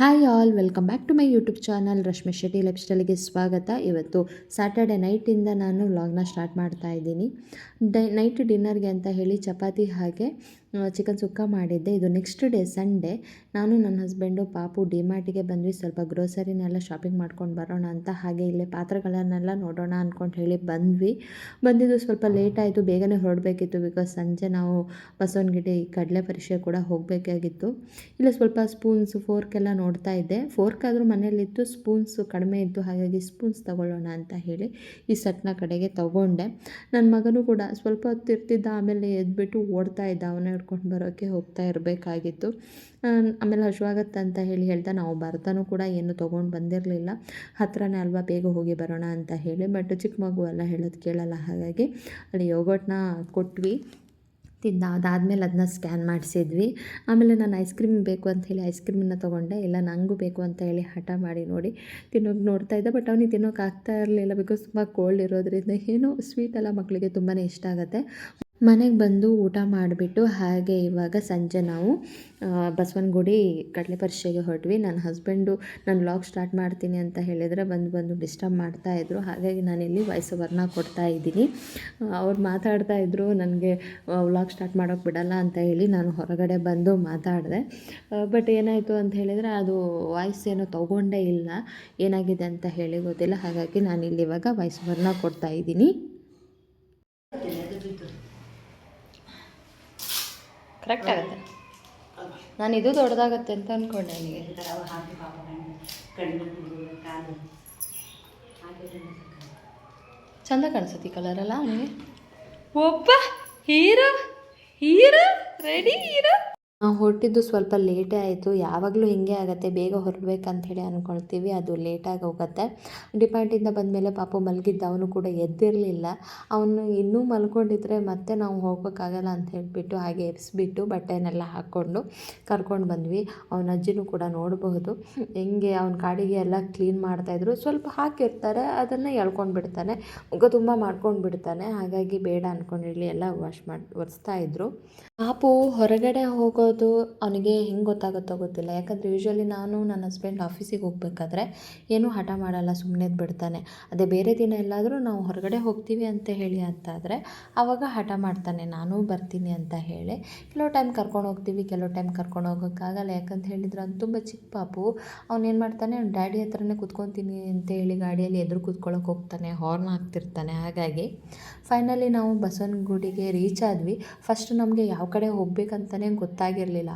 Hi all welcome back to my YouTube channel Rashmi Shetty life ಸ್ಟೈಲ್ಗೆ ಸ್ವಾಗತ. ಇವತ್ತು Saturday ನೈಟಿಂದ ನಾನು ವ್ಲಾಗ್ನ ಸ್ಟಾರ್ಟ್ ಮಾಡ್ತಾ ಇದ್ದೀನಿ. ಡೈ ನೈಟ್ ಡಿನ್ನರ್ಗೆ ಅಂತ ಹೇಳಿ ಚಪಾತಿ ಹಾಗೆ ಚಿಕನ್ ಸುಕ್ಕ ಮಾಡಿದ್ದೆ. ಇದು ನೆಕ್ಸ್ಟ್ ಡೇ ಸಂಡೇ ನಾನು ನನ್ನ ಹಸ್ಬೆಂಡು ಪಾಪು ಡಿಮಾರ್ಟಿಗೆ ಬಂದ್ವಿ. ಸ್ವಲ್ಪ ಗ್ರೋಸರಿನೆಲ್ಲ ಶಾಪಿಂಗ್ ಮಾಡ್ಕೊಂಡು ಬರೋಣ ಅಂತ. ಹಾಗೆ ಇಲ್ಲೇ ಪಾತ್ರೆಗಳನ್ನೆಲ್ಲ ನೋಡೋಣ ಅಂದ್ಕೊಂಡು ಹೇಳಿ ಬಂದ್ವಿ. ಬಂದಿದ್ದು ಸ್ವಲ್ಪ ಲೇಟ್ ಆಯಿತು. ಬೇಗನೆ ಹೊರಡಬೇಕಿತ್ತು ಬಿಕಾಸ್ ಸಂಜೆ ನಾವು ಬಸವನಗಿಡಿ ಕಡಲೆ ಪರೀಕ್ಷೆ ಕೂಡ ಹೋಗಬೇಕಾಗಿತ್ತು. ಇಲ್ಲ, ಸ್ವಲ್ಪ ಸ್ಪೂನ್ಸ್ ಫೋರ್ಕ್ ಎಲ್ಲ ನೋಡ್ತಾ ಇದ್ದೆ. ಫೋರ್ಕ್ ಆದರೂ ಮನೇಲಿತ್ತು ಸ್ಪೂನ್ಸ್ ಕಡಿಮೆ ಇತ್ತು. ಹಾಗಾಗಿ ಸ್ಪೂನ್ಸ್ ತಗೊಳ್ಳೋಣ ಅಂತ ಹೇಳಿ ಈ ಸಟ್ನ ಕಡೆಗೆ ತಗೊಂಡೆ. ನನ್ನ ಮಗನೂ ಕೂಡ ಸ್ವಲ್ಪ ಹೊತ್ತು ಇರ್ತಿದ್ದ ಆಮೇಲೆ ಎದ್ಬಿಟ್ಟು ಓಡ್ತಾ ಇದ್ದ. ಅವನ ಹಿಡ್ಕೊಂಡು ಬರೋಕ್ಕೆ ಹೋಗ್ತಾ ಇರಬೇಕಾಗಿತ್ತು. ಆಮೇಲೆ ಹಶುವಾಗತ್ತೆ ಅಂತ ಹೇಳಿ ಹೇಳ್ತಾ ನಾವು ಬರ್ತಾನೂ ಕೂಡ ಏನು ತೊಗೊಂಡು ಬಂದಿರಲಿಲ್ಲ. ಹತ್ರನೇ ಅಲ್ವಾ ಬೇಗ ಹೋಗಿ ಬರೋಣ ಅಂತ ಹೇಳಿ ಬಟ್ ಚಿಕ್ಕ ಮಗು ಎಲ್ಲ ಹೇಳೋದು ಕೇಳಲ್ಲ ಹಾಗಾಗಿ ಅಲ್ಲಿ ಯೋಗಟ್ನ ಕೊಟ್ವಿ. ತಿಂದ, ಅದಾದಮೇಲೆ ಅದನ್ನ ಸ್ಕ್ಯಾನ್ ಮಾಡಿಸಿದ್ವಿ. ಆಮೇಲೆ ನಾನು ಐಸ್ ಕ್ರೀಮ್ ಬೇಕು ಅಂತ ಹೇಳಿ ಐಸ್ ಕ್ರೀಮನ್ನ ತೊಗೊಂಡೆ. ಇಲ್ಲ ನನಗೂ ಬೇಕು ಅಂತ ಹೇಳಿ ಹಠ ಮಾಡಿ ನೋಡಿ ತಿನ್ನೋಕೆ ನೋಡ್ತಾ ಇದ್ದೆ ಬಟ್ ಅವನಿಗೆ ತಿನ್ನೋಕೆ ಆಗ್ತಾ ಇರಲಿಲ್ಲ ಬಿಕಾಸ್ ತುಂಬ ಕೋಲ್ಡ್ ಇರೋದ್ರಿಂದ ಏನೋ ಸ್ವೀಟ್ ಎಲ್ಲ ಮಕ್ಕಳಿಗೆ ತುಂಬಾ ಇಷ್ಟ ಆಗುತ್ತೆ. ಮನೆಗೆ ಬಂದು ಊಟ ಮಾಡಿಬಿಟ್ಟು ಹಾಗೆ ಇವಾಗ ಸಂಜೆ ನಾವು ಬಸವನಗುಡಿ ಕಡಲೆ ಪರಿಷೆಗೆ ಹೊರಟ್ವಿ. ನನ್ನ ಹಸ್ಬೆಂಡು ನಾನು ವ್ಲಾಗ್ ಸ್ಟಾರ್ಟ್ ಮಾಡ್ತೀನಿ ಅಂತ ಹೇಳಿದರೆ ಬಂದು ಬಂದು ಡಿಸ್ಟರ್ಬ್ ಮಾಡ್ತಾಯಿದ್ರು ಹಾಗಾಗಿ ನಾನಿಲ್ಲಿ ವಾಯ್ಸ್ ಓವರ್ನ ಕೊಡ್ತಾ ಇದ್ದೀನಿ. ಅವ್ರು ಮಾತಾಡ್ತಾ ಇದ್ದರು ನನಗೆ ವ್ಲಾಗ್ ಸ್ಟಾರ್ಟ್ ಮಾಡೋಕ್ಕೆ ಬಿಡಲ್ಲ ಅಂತ ಹೇಳಿ ನಾನು ಹೊರಗಡೆ ಬಂದು ಮಾತಾಡಿದೆ. ಬಟ್ ಏನಾಯಿತು ಅಂತ ಹೇಳಿದರೆ ಅದು ವಾಯ್ಸ್ ಏನೋ ತೊಗೊಂಡೇ ಇಲ್ಲ. ಏನಾಗಿದೆ ಅಂತ ಹೇಳಿ ಗೊತ್ತಿಲ್ಲ. ಹಾಗಾಗಿ ನಾನಿಲ್ಲಿ ಇವಾಗ ವಾಯ್ಸ್ ಓವರ್ನ ಕೊಡ್ತಾ ಇದ್ದೀನಿ. ಕರೆಕ್ಟ್ ಆಗುತ್ತೆ. ನಾನು ಇದು ದೊಡ್ಡದಾಗತ್ತೆ ಅಂತ ಅಂದ್ಕೊಂಡೆ ನನಗೆ ಚಂದ ಕಾಣಿಸುತ್ತೆ ಈ ಕಲರ್ ಅಲ್ಲ ಅವನಿಗೆ ಒಬ್ಬ ಹೀರೋ ಹೀರೋ ರೆಡಿ ಹೀರೋ. ಹೊರಟಿದ್ದು ಸ್ವಲ್ಪ ಲೇಟೇ ಆಯಿತು. ಯಾವಾಗಲೂ ಹಿಂಗೆ ಆಗುತ್ತೆ. ಬೇಗ ಹೊರಡ್ಬೇಕಂತ ಹೇಳಿ ಅಂದ್ಕೊಳ್ತೀವಿ ಅದು ಲೇಟಾಗಿ ಹೋಗುತ್ತೆ. ಡಿಪಾರ್ಟಿಂದ ಬಂದಮೇಲೆ ಪಾಪ ಮಲಗಿದ್ದ. ಅವನು ಕೂಡ ಎದ್ದಿರಲಿಲ್ಲ. ಅವನು ಇನ್ನೂ ಮಲ್ಕೊಂಡಿದ್ರೆ ಮತ್ತೆ ನಾವು ಹೋಗೋಕ್ಕಾಗಲ್ಲ ಅಂತ ಹೇಳಿಬಿಟ್ಟು ಹಾಗೆ ಎಬ್ಸ್ಬಿಟ್ಟು ಬಟ್ಟೆನೆಲ್ಲ ಹಾಕ್ಕೊಂಡು ಕರ್ಕೊಂಡು ಬಂದ್ವಿ. ಅವನ ಅಜ್ಜಿನೂ ಕೂಡ ನೋಡಬಹುದು. ಹೆಂಗೆ ಅವನ ಕಾಡಿಗೆ ಎಲ್ಲ ಕ್ಲೀನ್ ಮಾಡ್ತಾಯಿದ್ರು ಸ್ವಲ್ಪ ಹಾಕಿರ್ತಾರೆ. ಅದನ್ನು ಎಳ್ಕೊಂಡು ಬಿಡ್ತಾನೆ. ಮುಖ ತುಂಬ ಮಾಡ್ಕೊಂಡು ಬಿಡ್ತಾನೆ. ಹಾಗಾಗಿ ಬೇಡ ಅಂದ್ಕೊಂಡಿರಲಿ ಎಲ್ಲ ವಾಶ್ ಮಾಡಿ ಒರೆಸ್ತಾ ಇದ್ರು. ಪಾಪು ಹೊರಗಡೆ ಹೋಗೋದು ಅವನಿಗೆ ಹೆಂಗೆ ಗೊತ್ತಾಗುತ್ತೋ ಗೊತ್ತಿಲ್ಲ. ಯಾಕಂದರೆ ಯೂಶ್ವಲಿ ನಾನು ನನ್ನ ಹಸ್ಬೆಂಡ್ ಆಫೀಸಿಗೆ ಹೋಗಬೇಕಾದ್ರೆ ಏನೂ ಹಠ ಮಾಡಲ್ಲ ಸುಮ್ಮನೆ ಬಿಡ್ತಾನೆ. ಅದೇ ಬೇರೆ ದಿನ ಎಲ್ಲಾದರೂ ನಾವು ಹೊರಗಡೆ ಹೋಗ್ತೀವಿ ಅಂತ ಹೇಳಿ ಅಂತಾದರೆ ಆವಾಗ ಹಠ ಮಾಡ್ತಾನೆ, ನಾನು ಬರ್ತೀನಿ ಅಂತ ಹೇಳಿ. ಕೆಲವು ಟೈಮ್ ಕರ್ಕೊಂಡು ಹೋಗ್ತೀವಿ, ಕೆಲವು ಟೈಮ್ ಕರ್ಕೊಂಡು ಹೋಗೋಕ್ಕಾಗಲ್ಲ ಯಾಕಂತ ಹೇಳಿದ್ರೆ ಅವ್ನು ತುಂಬ ಚಿಕ್ಕ ಪಾಪು. ಅವನೇನು ಮಾಡ್ತಾನೆ, ಅವ್ನ ಡ್ಯಾಡಿ ಹತ್ರನೇ ಕುತ್ಕೊತೀನಿ ಅಂತ ಹೇಳಿ ಗಾಡಿಯಲ್ಲಿ ಎದುರು ಕೂತ್ಕೊಳ್ಳೋಕೆ ಹೋಗ್ತಾನೆ ಹಾರ್ನ್ ಹಾಕ್ತಿರ್ತಾನೆ. ಹಾಗಾಗಿ ಫೈನಲಿ ನಾವು ಬಸವನಗುಡಿಗೆ ರೀಚ್ ಆದ್ವಿ. ಫಸ್ಟ್ ನಮಗೆ ಯಾವ ಕಡೆ ಹೋಗ್ಬೇಕಂತಲೇ ಗೊತ್ತಾಗಿರಲಿಲ್ಲ.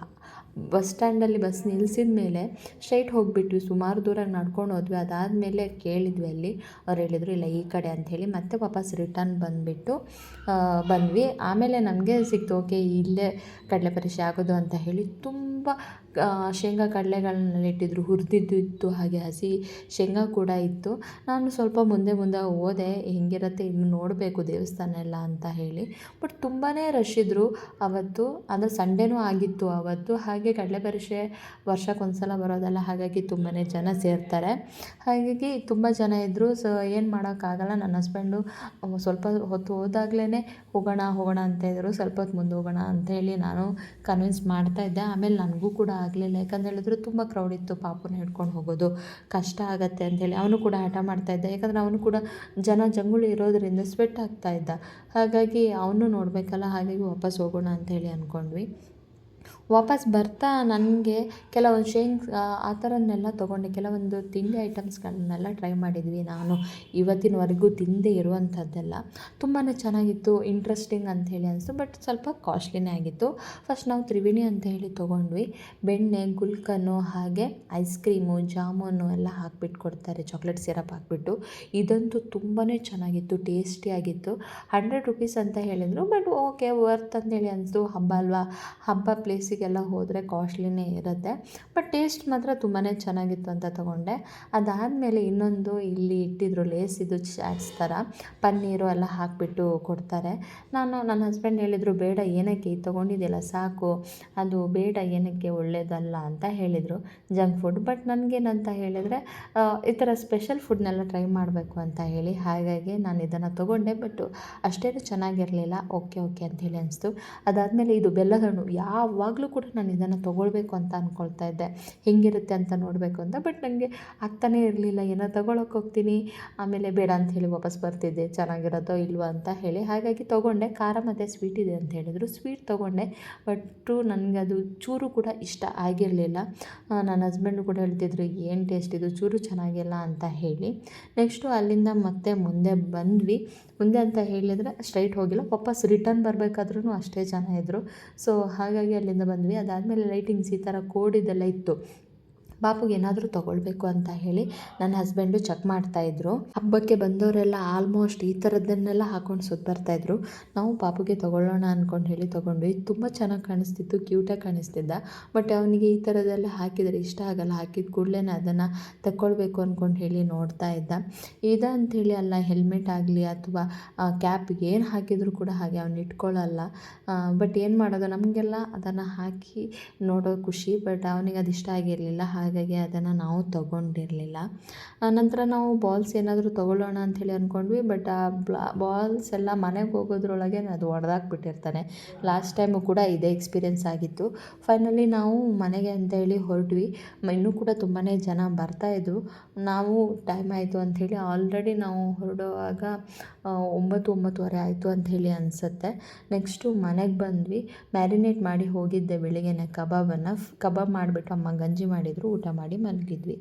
ಬಸ್ ಸ್ಟ್ಯಾಂಡಲ್ಲಿ ಬಸ್ ನಿಲ್ಸಿದ ಮೇಲೆ ಸ್ಟ್ರೈಟ್ ಹೋಗಿಬಿಟ್ವಿ. ಸುಮಾರು ದೂರ ನಡ್ಕೊಂಡು ಹೋದ್ವಿ. ಅದಾದಮೇಲೆ ಕೇಳಿದ್ವಿ ಅಲ್ಲಿ. ಅವ್ರು ಹೇಳಿದರು, ಇಲ್ಲ, ಈ ಕಡೆ ಅಂಥೇಳಿ ಮತ್ತೆ ವಾಪಸ್ ರಿಟರ್ನ್ ಬಂದುಬಿಟ್ಟು ಬಂದ್ವಿ. ಆಮೇಲೆ ನಮಗೆ ಸಿಕ್ತು, ಓಕೆ, ಇಲ್ಲೇ ಕಡಲೆ ಪರೀಕ್ಷೆ ಆಗೋದು, ಅಂತ ಹೇಳಿ ತುಂಬ ಶೇಂಗಾ ಕಡಲೆಗಳನ್ನೆಲ್ಲ ಇಟ್ಟಿದ್ರು. ಹುರಿದಿದ್ದು ಇತ್ತು, ಹಾಗೆ ಹಸಿ ಶೇಂಗಾ ಕೂಡ ಇತ್ತು. ನಾನು ಸ್ವಲ್ಪ ಮುಂದೆ ಮುಂದೆ ಹೋದೆ. ಹೆಂಗಿರತ್ತೆ, ಇನ್ನು ನೋಡಬೇಕು ದೇವಸ್ಥಾನ ಎಲ್ಲ ಅಂತ ಹೇಳಿ. ಬಟ್ ತುಂಬಾ ರಶ್ ಇದ್ದರು ಅವತ್ತು. ಅಂದರೆ ಸಂಡೇನೂ ಆಗಿತ್ತು ಅವತ್ತು. ಹಾಗೆ ಕಡಲೆ ಪರಿಷೆ ವರ್ಷಕ್ಕೊಂದು ಸಲ ಬರೋದಲ್ಲ, ಹಾಗಾಗಿ ತುಂಬಾ ಜನ ಸೇರ್ತಾರೆ. ಹಾಗಾಗಿ ತುಂಬ ಜನ ಇದ್ದರು ಸೊ ಏನು ಮಾಡೋಕ್ಕಾಗಲ್ಲ. ನನ್ನ ಹಸ್ಬೆಂಡು ಸ್ವಲ್ಪ ಹೊತ್ತು ಹೋದಾಗಲೇ ಹೋಗೋಣ ಹೋಗೋಣ ಅಂತ ಇದ್ದರು ಸ್ವಲ್ಪ ಹೊತ್ತು ಮುಂದೆ ಹೋಗೋಣ ಅಂತ ಹೇಳಿ ನಾನು ಕನ್ವಿನ್ಸ್ ಮಾಡ್ತಾ ಇದ್ದೆ. ಆಮೇಲೆ ನನಗೂ ಕೂಡ ಆಗಲಿಲ್ಲ. ಯಾಕಂತ ಹೇಳಿದ್ರು, ತುಂಬ ಕ್ರೌಡ್ ಇತ್ತು. ಪಾಪುನ ಹಿಡ್ಕೊಂಡು ಹೋಗೋದು ಕಷ್ಟ ಆಗುತ್ತೆ ಅಂತೇಳಿ ಅವನು ಕೂಡ ಹಠ ಮಾಡ್ತಾಯಿದ್ದ ಯಾಕಂದರೆ ಅವನು ಕೂಡ ಜನ ಜಂಗುಳಿ ಇರೋದರಿಂದ ಸ್ವೆಟ್ ಆಗ್ತಾ ಇದ್ದ. ಹಾಗಾಗಿ ಅವನು ನೋಡಬೇಕಲ್ಲ, ಹಾಗಾಗಿ ವಾಪಸ್ ಹೋಗೋಣ ಅಂತ ಹೇಳಿ ಅಂದ್ಕೊಂಡ್ವಿ ವಾಪಸ್ ಬರ್ತಾ ನನಗೆ ಕೆಲವೊಂದು ಶೇಂಗ್ಸ್ ಆ ಥರನ್ನೆಲ್ಲ ತೊಗೊಂಡೆ. ಕೆಲವೊಂದು ತಿಂಡಿ ಐಟಮ್ಸ್ಗಳನ್ನೆಲ್ಲ ಟ್ರೈ ಮಾಡಿದ್ವಿ ನಾನು. ಇವತ್ತಿನವರೆಗೂ ತಿಂದೇ ಇರುವಂಥದ್ದೆಲ್ಲ. ತುಂಬಾ ಚೆನ್ನಾಗಿತ್ತು, ಇಂಟ್ರೆಸ್ಟಿಂಗ್ ಹೇಳಿ ಅನಿಸ್ತು, ಬಟ್ ಸ್ವಲ್ಪ ಕಾಸ್ಟ್ಲಿನೇ ಆಗಿತ್ತು. ಫಸ್ಟ್ ನಾವು ತ್ರಿವೇಣಿ ಅಂತ ಹೇಳಿ ತೊಗೊಂಡ್ವಿ. ಬೆಣ್ಣೆ, ಗುಲ್ಕನು, ಹಾಗೆ ಐಸ್ ಕ್ರೀಮು, ಜಾಮೂನು ಎಲ್ಲ ಹಾಕ್ಬಿಟ್ಟು ಕೊಡ್ತಾರೆ ಚಾಕ್ಲೇಟ್ ಸಿರಪ್ ಹಾಕ್ಬಿಟ್ಟು. ಇದಂತೂ ತುಂಬಾ ಚೆನ್ನಾಗಿತ್ತು ಟೇಸ್ಟಿಯಾಗಿತ್ತು ಹಂಡ್ರೆಡ್ ರುಪೀಸ್ ಅಂತ ಹೇಳಿದರು, ಬಟ್ ಓಕೆ, ವರ್ತ್ ಅಂತೇಳಿ ಅನಿಸ್ತು. ಹಬ್ಬ ಅಲ್ವಾ? ಹಬ್ಬ ಪ್ಲೇಸಿಗೆ ಎಲ್ಲ ಹೋದರೆ ಕಾಸ್ಟ್ಲಿನೇ ಇರುತ್ತೆ. ಬಟ್ ಟೇಸ್ಟ್ ಮಾತ್ರ ತುಂಬಾ ಚೆನ್ನಾಗಿತ್ತು ಅಂತ ತೊಗೊಂಡೆ. ಅದಾದಮೇಲೆ ಇನ್ನೊಂದು ಇಲ್ಲಿ ಇಟ್ಟಿದ್ರು ಲೇಸ್ ಇದು ಚಾಟ್ಸ್ ಥರ ಪನ್ನೀರು ಎಲ್ಲ ಹಾಕಿಬಿಟ್ಟು ಕೊಡ್ತಾರೆ. ನಾನು, ನನ್ನ ಹಸ್ಬೆಂಡ್ ಹೇಳಿದರು, ಬೇಡ, ಏನಕ್ಕೆ? ಇದು ತೊಗೊಂಡಿದ್ದಿಲ್ಲ ಸಾಕು. ಅದು ಬೇಡ, ಏನಕ್ಕೆ? ಒಳ್ಳೆಯದಲ್ಲ ಅಂತ ಹೇಳಿದರು. Junk food. ಬಟ್ ನನಗೇನಂತ ಹೇಳಿದರೆ ಈ ಥರ ಸ್ಪೆಷಲ್ ಫುಡ್ನೆಲ್ಲ ಟ್ರೈ ಮಾಡಬೇಕು ಅಂತ ಹೇಳಿ. ಹಾಗಾಗಿ ನಾನು ಇದನ್ನು ತೊಗೊಂಡೆ. ಬಟ್ ಅಷ್ಟೇನು ಚೆನ್ನಾಗಿರಲಿಲ್ಲ. ಓಕೆ ಓಕೆ ಅಂತ ಹೇಳಿ ಅನಿಸ್ತು. ಅದಾದಮೇಲೆ ಇದು ಬೆಲ್ಲದ ಹಣ್ಣು. ಯಾವಾಗಲೂ ಕೂಡ ನಾನು ಇದನ್ನು ತೊಗೊಳ್ಬೇಕು ಅಂತ ಅಂದ್ಕೊಳ್ತಾ ಇದ್ದೆ. ಹೆಂಗಿರುತ್ತೆ ಅಂತ ನೋಡಬೇಕು ಅಂತ. ಬಟ್ ನನಗೆ ಆಗ್ತಾನೇ ಇರಲಿಲ್ಲ. ಏನೋ ತೊಗೊಳಕ್ಕೆ ಹೋಗ್ತೀನಿ. ಆಮೇಲೆ ಬೇಡ ಅಂತ ಹೇಳಿ ವಾಪಸ್ ಬರ್ತಿದ್ದೆ. ಚೆನ್ನಾಗಿರೋದೋ ಇಲ್ವೋ ಅಂತ ಹೇಳಿ. ಹಾಗಾಗಿ ತೊಗೊಂಡೆ. ಖಾರ ಮತ್ತು ಸ್ವೀಟ್ ಇದೆ ಅಂತ ಹೇಳಿದರು. ಸ್ವೀಟ್ ತೊಗೊಂಡೆ. ಬಟ್ಟು ನನಗೆ ಅದು ಚೂರು ಕೂಡ ಇಷ್ಟ ಆಗಿರಲಿಲ್ಲ. ನನ್ನ ಹಸ್ಬೆಂಡು ಕೂಡ ಹೇಳ್ತಿದ್ರು, ಏನು ಟೇಸ್ಟ್ ಇದು? ಚೂರು ಚೆನ್ನಾಗಿಲ್ಲ ಅಂತ ಹೇಳಿ. ನೆಕ್ಸ್ಟು ಅಲ್ಲಿಂದ ಮತ್ತೆ ಮುಂದೆ ಬಂದ್ವಿ. ಮುಂದೆ ಅಂತ ಹೇಳಿದರೆ ಸ್ಟ್ರೈಟ್ ಹೋಗಿಲ್ಲ. ವಾಪಸ್ ರಿಟರ್ನ್ ಬರಬೇಕಾದ್ರೂ ಅಷ್ಟೇ ಜನ ಇದ್ದರು ಸೊ ಹಾಗಾಗಿ ಅಲ್ಲಿಂದ ಬಂದ್ವಿ. ಅದಾದಮೇಲೆ ಲೈಟಿಂಗ್ಸ್ ಈ ಥರ ಕೋಡಿದೆಲ್ಲ ಇತ್ತು. ಪಾಪುಗೆ ಏನಾದರೂ ತೊಗೊಳ್ಬೇಕು ಅಂತ ಹೇಳಿ ನನ್ನ ಹಸ್ಬೆಂಡು ಚೆಕ್ ಮಾಡ್ತಾಯಿದ್ರು ಹಬ್ಬಕ್ಕೆ ಬಂದವರೆಲ್ಲ ಆಲ್ಮೋಸ್ಟ್ ಈ ಥರದ್ದನ್ನೆಲ್ಲ ಹಾಕೊಂಡು ಸುತ್ತ ಬರ್ತಾಯಿದ್ರು ನಾವು ಪಾಪುಗೆ ತೊಗೊಳ್ಳೋಣ ಅಂದ್ಕೊಂಡು ಹೇಳಿ ತೊಗೊಂಡ್ವಿ. ತುಂಬ ಚೆನ್ನಾಗಿ ಕಾಣಿಸ್ತಿತ್ತು ಕ್ಯೂಟಾಗಿ ಕಾಣಿಸ್ತಿದ್ದ. ಬಟ್ ಅವನಿಗೆ ಈ ಥರದ್ದೆಲ್ಲ ಹಾಕಿದರೆ ಇಷ್ಟ ಆಗಲ್ಲ. ಹಾಕಿದ ಕೂಡಲೇ ಅದನ್ನು ತಗೊಳ್ಬೇಕು ಅಂದ್ಕೊಂಡು ಹೇಳಿ ನೋಡ್ತಾ ಇದ್ದ. ಇದೆ ಅಂಥೇಳಿ ಅಲ್ಲ ಹೆಲ್ಮೆಟ್ ಆಗಲಿ ಅಥವಾ ಕ್ಯಾಪ್ಗೆ ಏನು ಹಾಕಿದರೂ ಕೂಡ ಹಾಗೆ ಅವ್ನು ಇಟ್ಕೊಳ್ಳಲ್ಲ ಬಟ್ ಏನು ಮಾಡೋದು? ನಮಗೆಲ್ಲ ಅದನ್ನು ಹಾಕಿ ನೋಡೋ ಖುಷಿ. ಬಟ್ ಅವನಿಗೆ ಅದು ಇಷ್ಟ ಆಗಿರಲಿಲ್ಲ. ಹಾಗಾಗಿ ಅದನ್ನು ನಾವು ತೊಗೊಂಡಿರಲಿಲ್ಲ. ನಂತರ ನಾವು ಬಾಲ್ಸ್ ಏನಾದರೂ ತೊಗೊಳ್ಳೋಣ ಅಂಥೇಳಿ ಅಂದ್ಕೊಂಡ್ವಿ ಬಟ್ ಆ ಬ್ಲಾ, ಬಾಲ್ಸ್ ಎಲ್ಲ ಮನೆಗೆ ಹೋಗೋದ್ರೊಳಗೆ ಅದು ಒಡೆದಾಕ್ಬಿಟ್ಟಿರ್ತಾನೆ. ಲಾಸ್ಟ್ ಟೈಮು ಕೂಡ ಇದೇ ಎಕ್ಸ್ಪೀರಿಯೆನ್ಸ್ ಆಗಿತ್ತು. ಫೈನಲಿ ನಾವು ಮನೆಗೆ ಅಂತೇಳಿ ಹೊರಟ್ವಿ. ಇನ್ನೂ ಕೂಡ ತುಂಬಾ ಜನ ಬರ್ತಾಯಿದ್ರು ನಾವು ಟೈಮ್ ಆಯಿತು ಅಂಥೇಳಿ, ಆಲ್ರೆಡಿ ನಾವು ಹೊರಡುವಾಗ ಒಂಬತ್ತು, ಒಂಬತ್ತುವರೆ ಆಯಿತು ಅಂಥೇಳಿ ಅನಿಸುತ್ತೆ. ನೆಕ್ಸ್ಟು ಮನೆಗೆ ಬಂದ್ವಿ. ಮ್ಯಾರಿನೇಟ್ ಮಾಡಿ ಹೋಗಿದ್ದೆ ಬೆಳಿಗ್ಗೆನೆ ಕಬಾಬನ್ನು. ಕಬಾಬ್ ಮಾಡಿಬಿಟ್ಟು ಅಮ್ಮ ಗಂಜಿ ಮಾಡಿದರು. ಊಟ ಮಾಡಿ ಮಲಗಿದ್ವಿ.